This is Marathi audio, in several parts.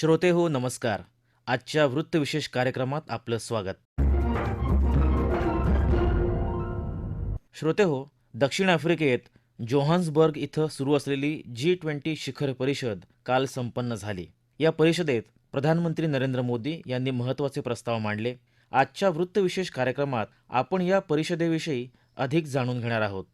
श्रोते हो नमस्कार. आजच्या वृत्तविशेष कार्यक्रमात आपलं स्वागत. श्रोते हो दक्षिण आफ्रिकेत जोहान्सबर्ग इथं सुरू असलेली जी ट्वेंटी शिखर परिषद काल संपन्न झाली. या परिषदेत प्रधानमंत्री नरेंद्र मोदी यांनी महत्त्वाचे प्रस्ताव मांडले. आजच्या वृत्तविशेष कार्यक्रमात आपण या परिषदेविषयी अधिक जाणून घेणार आहोत.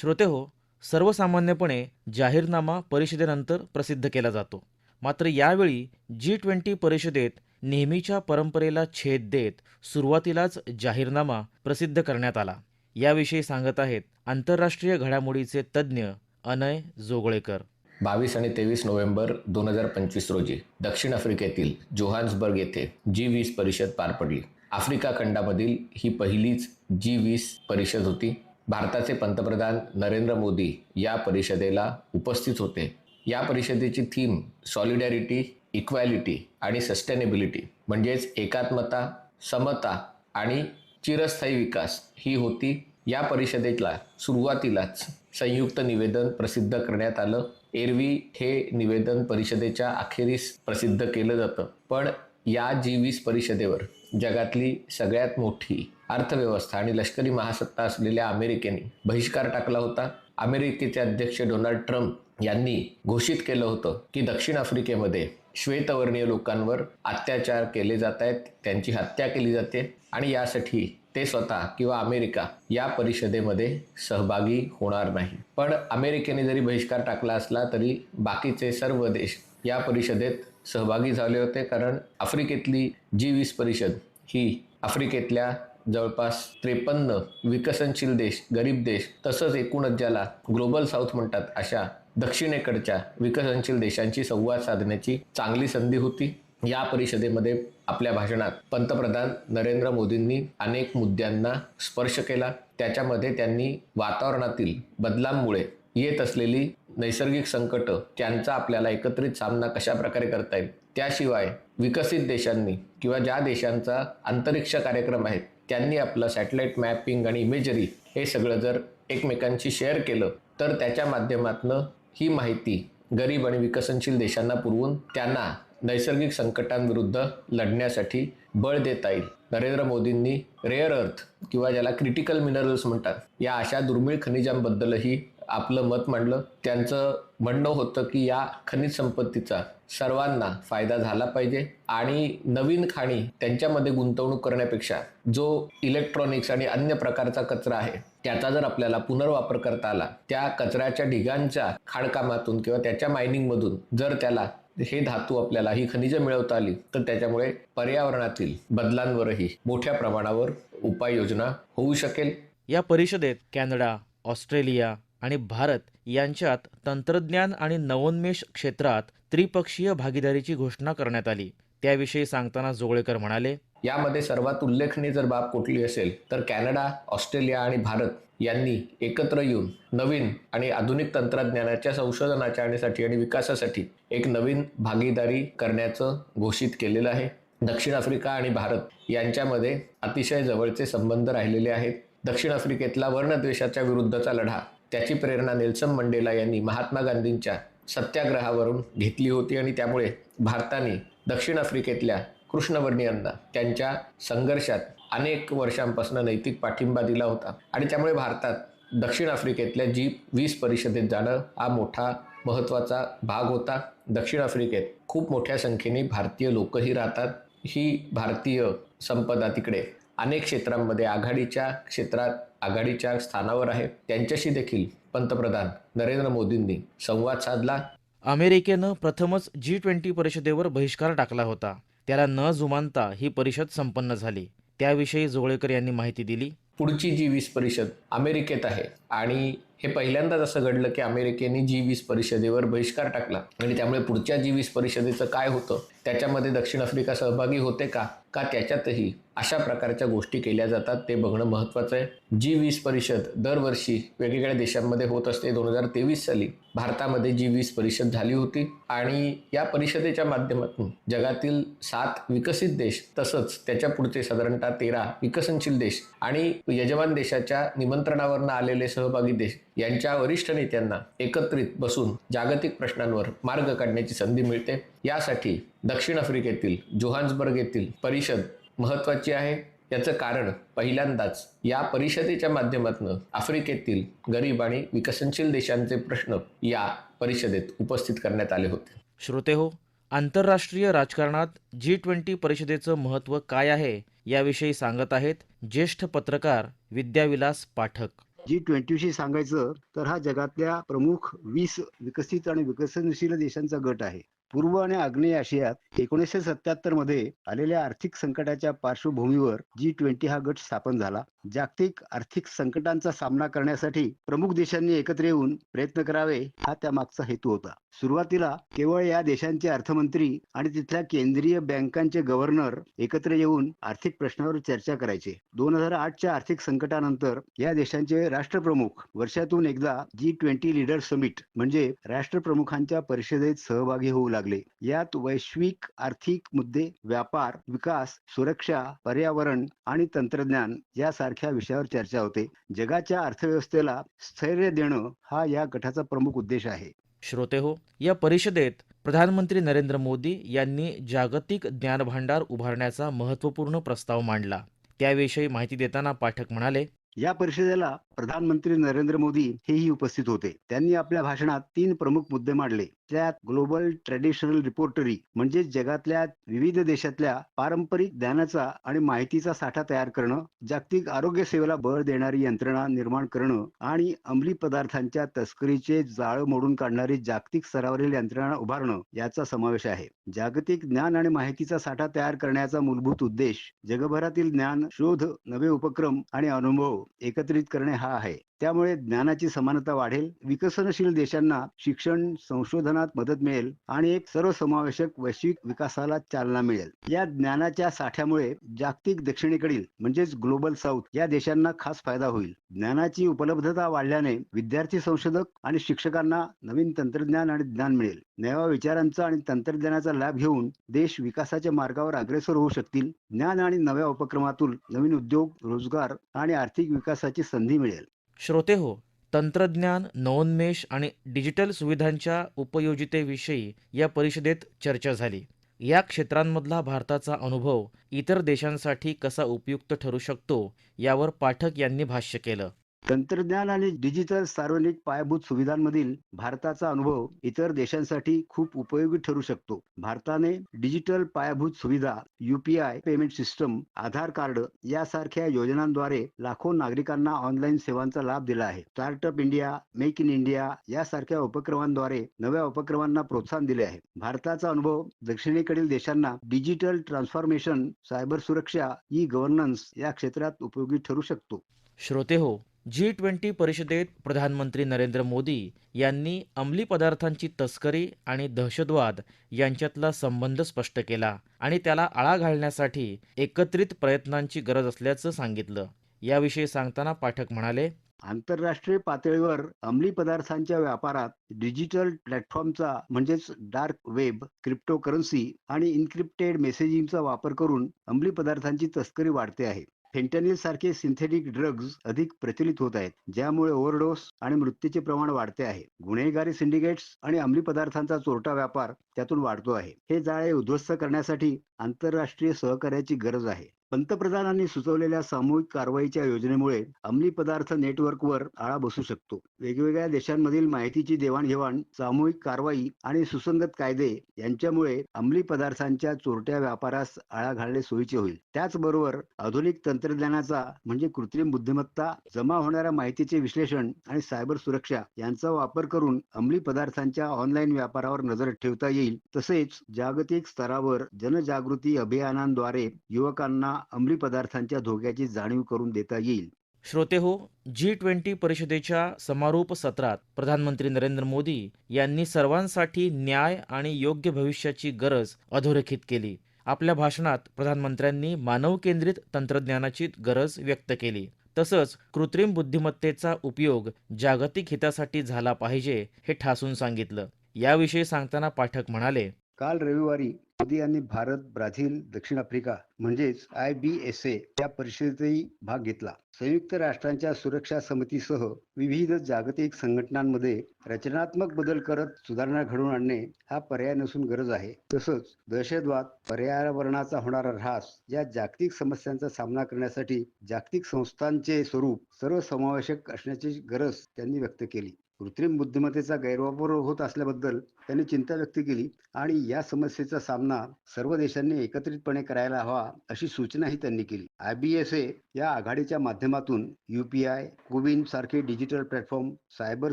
श्रोते हो सर्वसामान्यपणे जाहीरनामा परिषदेनंतर प्रसिद्ध केला जातो. मात्र यावेळी जी ट्वेंटी परिषदेत नेहमीच्या परंपरेला छेद देत सुरुवातीलाच जाहीरनामा प्रसिद्ध करण्यात आला. याविषयी सांगत आहेत आंतरराष्ट्रीय घडामोडीचे तज्ज्ञ अनय जोगळेकर. बावीस आणि तेवीस नोव्हेंबर दोन हजार पंचवीस रोजी दक्षिण आफ्रिकेतील जोहान्सबर्ग येथे जी वीस परिषद पार पडली. आफ्रिका खंडामधील ही पहिलीच जी वीस परिषद होती. भारताचे पंतप्रधान नरेंद्र मोदी या परिषदेला उपस्थित होते. या परिषदेची थीम सॉलिडॅरिटी इक्वॅलिटी आणि सस्टेनेबिलिटी म्हणजेच एकात्मता समता आणि चिरस्थायी विकास ही होती. या परिषदेला सुरुवातीलाच संयुक्त निवेदन प्रसिद्ध करण्यात आलं. एरवी हे निवेदन परिषदेच्या अखेरीस प्रसिद्ध केलं जातं. पण या जी वीस परिषदेवर जगातली सगळ्यात मोठी अर्थव्यवस्था आणि लष्करी महासत्ता असलेल्या अमेरिकेने बहिष्कार टाकला होता. अमेरिकेचे अध्यक्ष डोनाल्ड ट्रम्प यांनी घोषित केलं होतं की दक्षिण आफ्रिकेमध्ये श्वेतवर्णीय लोकांवर अत्याचार केले जात आहेत त्यांची हत्या केली जाते आणि यासाठी ते स्वतः किंवा अमेरिका या परिषदेमध्ये सहभागी होणार नाही. पण अमेरिकेने जरी बहिष्कार टाकला असला तरी बाकीचे सर्व देश या परिषदेत सहभागी झाले होते कारण आफ्रिकेतली जी वीस परिषद ही आफ्रिकेतल्या जवळपास त्रेपन्न विकसनशील देश गरीब देश तसंच एकूणच ज्याला ग्लोबल साऊथ म्हणतात अशा दक्षिणेकडच्या विकसनशील देशांशी संवाद साधण्याची चांगली संधी होती. या परिषदेमध्ये आपल्या भाषणात पंतप्रधान नरेंद्र मोदींनी अनेक मुद्द्यांना स्पर्श केला. त्याच्यामध्ये त्यांनी वातावरणातील बदलांमुळे येत असलेली नैसर्गिक संकट त्यांचा आपल्याला एकत्रित सामना कशा प्रकारे करता येईल त्याशिवाय विकसित देशांनी किंवा ज्या देशांचा अंतरिक्ष कार्यक्रम आहे त्यांनी आपलं सॅटेलाईट मॅपिंग आणि इमेजरी हे सगळं जर एकमेकांशी शेअर केलं तर त्याच्या माध्यमातनं ही माहिती गरीब आणि विकसनशील देशांना पुरवून त्यांना नैसर्गिक संकटांविरुद्ध लढण्यासाठी बळ देता येईल. नरेंद्र मोदींनी रेअर अर्थ किंवा ज्याला क्रिटिकल मिनरल्स म्हणतात या अशा दुर्मिळ खनिजांबद्दलही आपलं मत मांडलं त्यांचं म्हणणं होतं की या खनिज संपत्तीचा सर्वांना फायदा झाला पाहिजे आणि नवीन खाणी त्यांच्यामध्ये गुंतवणूक करण्यापेक्षा जो इलेक्ट्रॉनिक्स आणि अन्य प्रकारचा कचरा आहे त्याचा जर आपल्याला पुनर्वापर करता आला त्या कचऱ्याच्या ढिगांच्या खाणकामातून किंवा त्याच्या मायनिंगमधून जर त्याला हे धातू आपल्याला ही खनिजं मिळवता आली तर त्याच्यामुळे पर्यावरणातील बदलांवरही मोठ्या प्रमाणावर उपाययोजना होऊ शकेल. या परिषदेत कॅनडा ऑस्ट्रेलिया आणि भारत यांच्यात तंत्रज्ञान आणि नवोन्मेष क्षेत्रात त्रिपक्षीय भागीदारीची घोषणा करण्यात आली. त्याविषयी सांगताना जोगळेकर म्हणाले यामध्ये सर्वात उल्लेखनीय जर बाब कुठली असेल तर कॅनडा ऑस्ट्रेलिया आणि भारत यांनी एकत्र येऊन नवीन आणि आधुनिक तंत्रज्ञानाच्या संशोधनाच्या आणीसाठी आणि विकासासाठी एक नवीन भागीदारी करण्याचं घोषित केलेलं आहे. दक्षिण आफ्रिका आणि भारत यांच्यामध्ये अतिशय जवळचे संबंध राहिलेले आहेत. दक्षिण आफ्रिकेतला वर्णद्वेषाच्या विरुद्धचा लढा त्याची प्रेरणा नेल्सन मंडेला यांनी महात्मा गांधींच्या सत्याग्रहावरून घेतली होती आणि त्यामुळे भारताने दक्षिण आफ्रिकेतल्या कृष्णवर्णीयांना त्यांच्या संघर्षात अनेक वर्षांपासून नैतिक पाठिंबा दिला होता. आणि त्यामुळे भारतात दक्षिण आफ्रिकेतल्या जी वीस परिषदेत जाणं हा मोठा महत्त्वाचा भाग होता. दक्षिण आफ्रिकेत खूप मोठ्या संख्येने भारतीय लोकही राहतात. ही भारतीय संपदा तिकडे अनेक क्षेत्रांमध्ये आघाडीच्या क्षेत्रात आघाडीच्या स्थानावर आहे त्यांच्याशी देखील पंतप्रधान नरेंद्र मोदींनी संवाद साधला. अमेरिकेनं प्रथमच जी ट्वेंटी परिषदेवर बहिष्कार टाकला होता. त्याला न जुमानता ही परिषद संपन्न झाली. त्याविषयी जोगळेकर यांनी माहिती दिली. पुढची जी वीस परिषद अमेरिकेत आहे. आणि हे पहिल्यांदाच असं घडलं की अमेरिकेने जी वीस परिषदेवर बहिष्कार टाकला. आणि त्यामुळे पुढच्या जी वीस परिषदेचं काय होतं त्याच्यामध्ये दक्षिण आफ्रिका सहभागी होते का? का त्याच्यातही अशा प्रकारच्या गोष्टी केल्या जातात ते बघणं महत्त्वाचं आहे. जी वीस परिषद दरवर्षी वेगवेगळ्या देशांमध्ये होत असते. दोन हजार तेवीस साली भारतामध्ये जी वीस परिषद झाली होती. आणि या परिषदेच्या माध्यमातून जगातील सात विकसित देश तसंच त्याच्या पुढचे साधारणतः तेरा विकसनशील देश आणि यजमान देशाच्या निमंत्रणावरनं आलेले सहभागी देश यांच्या वरिष्ठ नेत्यांना एकत्रित बसून जागतिक प्रश्नांवर मार्ग काढण्याची संधी मिळते. यासाठी दक्षिण आफ्रिकेतील जोहान्सबर्ग येथील परिषद महत्त्वाची आहे. याचं कारण पहिल्यांदाच या परिषदेच्या माध्यमातून आफ्रिकेतील गरीब आणि विकसनशील देशांचे प्रश्न या परिषदेत उपस्थित करण्यात आले होते. श्रोते हो आंतरराष्ट्रीय राजकारणात जी ट्वेंटी परिषदेचं महत्त्व काय आहे? याविषयी सांगत आहेत ज्येष्ठ पत्रकार विद्याविलास पाठक. जी ट्वेंटीशी सांगायचं तर हा जगातल्या प्रमुख वीस विकसित आणि विकसनशील देशांचा गट आहे. पूर्व आणि आग्नेय आशियात एकोणीसशे सत्याहत्तरमध्ये आलेल्या आर्थिक संकटाच्या पार्श्वभूमीवर जी ट्वेंटी हा गट स्थापन झाला. जागतिक आर्थिक संकटांचा सामना करण्यासाठी प्रमुख देशांनी एकत्र येऊन प्रयत्न करावे हा त्यामागचा हेतू होता. सुरुवातीला केवळ या देशांचे अर्थमंत्री आणि तिथल्या केंद्रीय बँकांचे गव्हर्नर एकत्र येऊन आर्थिक प्रश्नावर चर्चा करायचे. दोन हजार आठच्या आर्थिक संकटानंतर या देशांचे राष्ट्रप्रमुख वर्षातून एकदा जी ट्वेंटी लीडर समिट म्हणजे राष्ट्रप्रमुखांच्या परिषदेत सहभागी होऊ लागले. यात वैश्विक आर्थिक मुद्दे व्यापार विकास सुरक्षा पर्यावरण आणि तंत्रज्ञान यासारख्या विषयावर चर्चा होते. जगाच्या अर्थव्यवस्थेला स्थैर्य देणं हा या गटाचा प्रमुख उद्देश आहे. श्रोते हो या परिषदेत प्रधानमंत्री नरेंद्र मोदी यांनी जागतिक ज्ञानभांडार उभारण्याचा महत्त्वपूर्ण प्रस्ताव मांडला. त्याविषयी माहिती देताना पाठक म्हणाले या परिषदेला प्रधानमंत्री नरेंद्र मोदी हेही उपस्थित होते. त्यांनी आपल्या भाषणात तीन प्रमुख मुद्दे मांडले. त्यात ग्लोबल ट्रेडिशनल रिपोर्टरी म्हणजे जगातल्या विविध देशातल्या पारंपरिक ज्ञानाचा आणि माहितीचा साठा तयार करणं जागतिक आरोग्य सेवेला बळ देणारी यंत्रणा निर्माण करणं आणि अंमली पदार्थांच्या तस्करीचे जाळं मोडून काढणारी जागतिक स्तरावरील यंत्रणा उभारणं याचा समावेश आहे. जागतिक ज्ञान आणि माहितीचा साठा तयार करण्याचा मूलभूत उद्देश जगभरातील ज्ञान शोध नवे उपक्रम आणि अनुभव एकत्रित करणे हा आहे. त्यामुळे ज्ञानाची समानता वाढेल विकसनशील देशांना शिक्षण संशोधन प्रमाणात मदत मिळेल आणि एक सर्वसमावेशक वैश्विक विकासाला चालना मिळेल. या ज्ञानाच्या साठ्यामुळे जागतिक दक्षिणेकडील म्हणजेच ग्लोबल साऊथ या देशांना खास फायदा होईल. ज्ञानाची उपलब्धता वाढल्याने विद्यार्थी संशोधक आणि शिक्षकांना नवीन तंत्रज्ञान आणि ज्ञान मिळेल. नव्या विचारांचा आणि तंत्रज्ञानाचा लाभ घेऊन देश विकासाच्या मार्गावर अग्रेसर होऊ शकतील. ज्ञान आणि नव्या उपक्रमातून नवीन उद्योग रोजगार आणि आर्थिक विकासाची संधी मिळेल. श्रोते हो तंत्रज्ञान नवोन्मेष आणि डिजिटल सुविधांच्या उपयोजितेविषयी या परिषदेत चर्चा झाली. या क्षेत्रांमधला भारताचा अनुभव इतर देशांसाठी कसा उपयुक्त ठरू शकतो यावर पाठक यांनी भाष्य केलं. तंत्रज्ञान आणि डिजिटल सार्वजनिक पायाभूत सुविधांमधील भारताचा अनुभव इतर देशांसाठी खूप उपयोगी ठरू शकतो. भारताने डिजिटल पायाभूत सुविधा UPI payment system Aadhaar card यासारख्या योजनांद्वारे लाखो नागरिकांना ऑनलाईन सेवांचा लाभ दिला आहे. Startup India make in India यासारख्या उपक्रमांद्वारे नव्या उपक्रमांना प्रोत्साहन दिले आहे. भारताचा अनुभव दक्षिणेकडील देशांना डिजिटल ट्रान्सफॉर्मेशन सायबर सुरक्षा ई गव्हर्नन्स या क्षेत्रात उपयोगी ठरू शकतो. श्रोते हो जी ट्वेंटी परिषदेत प्रधानमंत्री नरेंद्र मोदी यांनी अंमली पदार्थांची तस्करी आणि दहशतवाद यांच्यातला संबंध स्पष्ट केला आणि त्याला आळा घालण्यासाठी एकत्रित प्रयत्नांची गरज असल्याचं सांगितलं. याविषयी सांगताना पाठक म्हणाले आंतरराष्ट्रीय पातळीवर अंमली पदार्थांच्या व्यापारात डिजिटल प्लॅटफॉर्मचा म्हणजेच डार्क वेब क्रिप्टोकरन्सी आणि इन्क्रिप्टेड मेसेजिंगचा वापर करून अंमली पदार्थांची तस्करी वाढते आहे. फेंटनिल सारखे सिंथेटिक ड्रग्ज अधिक प्रचलित होत आहेत ज्यामुळे ओव्हरडोस आणि मृत्यूचे प्रमाण वाढते आहे. गुन्हेगारी सिंडिकेट्स आणि अंमली पदार्थांचा चोरटा व्यापार त्यातून वाढतो आहे. हे जाळे उद्ध्वस्त करण्यासाठी आंतरराष्ट्रीय सहकार्याची गरज आहे. पंतप्रधानांनी सुचवलेल्या सामूहिक कारवाईच्या योजनेमुळे अंमली पदार्थ नेटवर्कवर आळा बसू शकतो. वेगवेगळ्या देशांमधील माहितीची देवाणघेवाण सामूहिक कारवाई आणि सुसंगत कायदे यांच्यामुळे अंमली पदार्थांच्या चोरट्या व्यापारास आळा घालणे सोयीचे होईल. त्याचबरोबर आधुनिक तंत्रज्ञानाचा म्हणजे कृत्रिम बुद्धिमत्ता जमा होणाऱ्या माहितीचे विश्लेषण आणि सायबर सुरक्षा यांचा वापर करून अंमली पदार्थांच्या ऑनलाईन व्यापारावर नजर ठेवता येईल. तसेच जागतिक स्तरावर जनजागृती अभियानांद्वारे युवकांना अंमली पदार्थांच्या धोक्याची जाणीव करून देता येईल. श्रोते हो जी ट्वेंटी परिषदेच्या समारोप सत्रात प्रधानमंत्री नरेंद्र मोदी यांनी सर्वांसाठी न्याय आणि योग्य भविष्याची गरज अधोरेखित केली. आपल्या भाषणात प्रधानमंत्र्यांनी मानव केंद्रित तंत्रज्ञानाची गरज व्यक्त केली. तसंच कृत्रिम बुद्धिमत्तेचा उपयोग जागतिक हितासाठी झाला पाहिजे हे ठासून सांगितलं. याविषयी सांगताना पाठक म्हणाले काल रविवारी मोदी यांनी भारत ब्राझील दक्षिण आफ्रिका म्हणजेच आय बी एस ए या परिषदेतही भाग घेतला. संयुक्त राष्ट्रांच्या सुरक्षा समितीसह विविध जागतिक संघटनांमध्ये रचनात्मक बदल करत सुधारणा घडवून आणणे हा पर्याय नसून गरज आहे. तसंच दहशतवाद पर्यावरणाचा होणारा ऱ्हास या जागतिक समस्यांचा सामना करण्यासाठी जागतिक संस्थांचे स्वरूप सर्वसमावेशक असण्याची गरज त्यांनी व्यक्त केली. कृत्रिम बुद्धिमत्तेचा गैरवापर होत असल्याबद्दल त्यांनी चिंता व्यक्त केली आणि या समस्येचा सामना सर्व देशांनी एकत्रितपणे करायला हवा अशी सूचनाही त्यांनी केली. आय बी एस ए या आघाडीच्या माध्यमातून युपीआय कोविन सारखे डिजिटल प्लॅटफॉर्म सायबर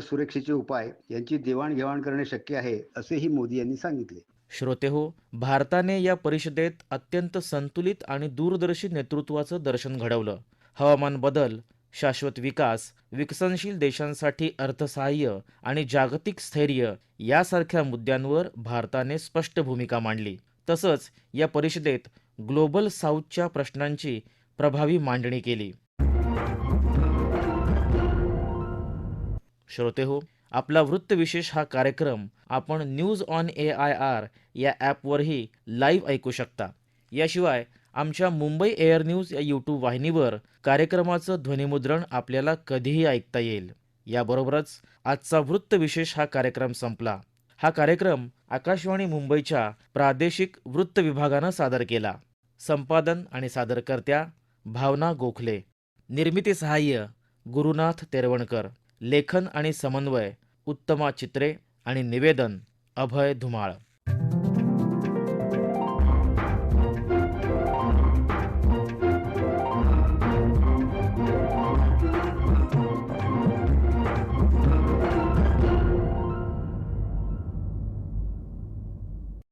सुरक्षेचे उपाय यांची देवाणघेवाण करणे शक्य आहे असेही मोदी यांनी सांगितले. श्रोते हो भारताने या परिषदेत अत्यंत संतुलित आणि दूरदर्शी नेतृत्वाचं दर्शन घडवलं. हवामान बदल शाश्वत विकास विकसनशील देशांसाठी अर्थसहाय्य आणि जागतिक स्थैर्य यासारख्या मुद्द्यांवर भारताने स्पष्ट भूमिका मांडली. तसंच या परिषदेत ग्लोबल साऊथच्या प्रश्नांची प्रभावी मांडणी केली. श्रोते हो आपला वृत्तविशेष हा कार्यक्रम आपण news on A I R या ॲपवरही लाईव्ह ऐकू शकता. याशिवाय आमच्या मुंबई एअर न्यूज या यूट्यूब वाहिनीवर कार्यक्रमाचं ध्वनिमुद्रण आपल्याला कधीही ऐकता येईल. याबरोबरच आजचा वृत्तविशेष हा कार्यक्रम संपला. हा कार्यक्रम आकाशवाणी मुंबईच्या प्रादेशिक वृत्त विभागानं सादर केला. संपादन आणि सादरकर्त्या भावना गोखले. निर्मिती सहाय्य गुरुनाथ तेरवणकर. लेखन आणि समन्वय उत्तमा चित्रे आणि निवेदन अभय धुमाळ.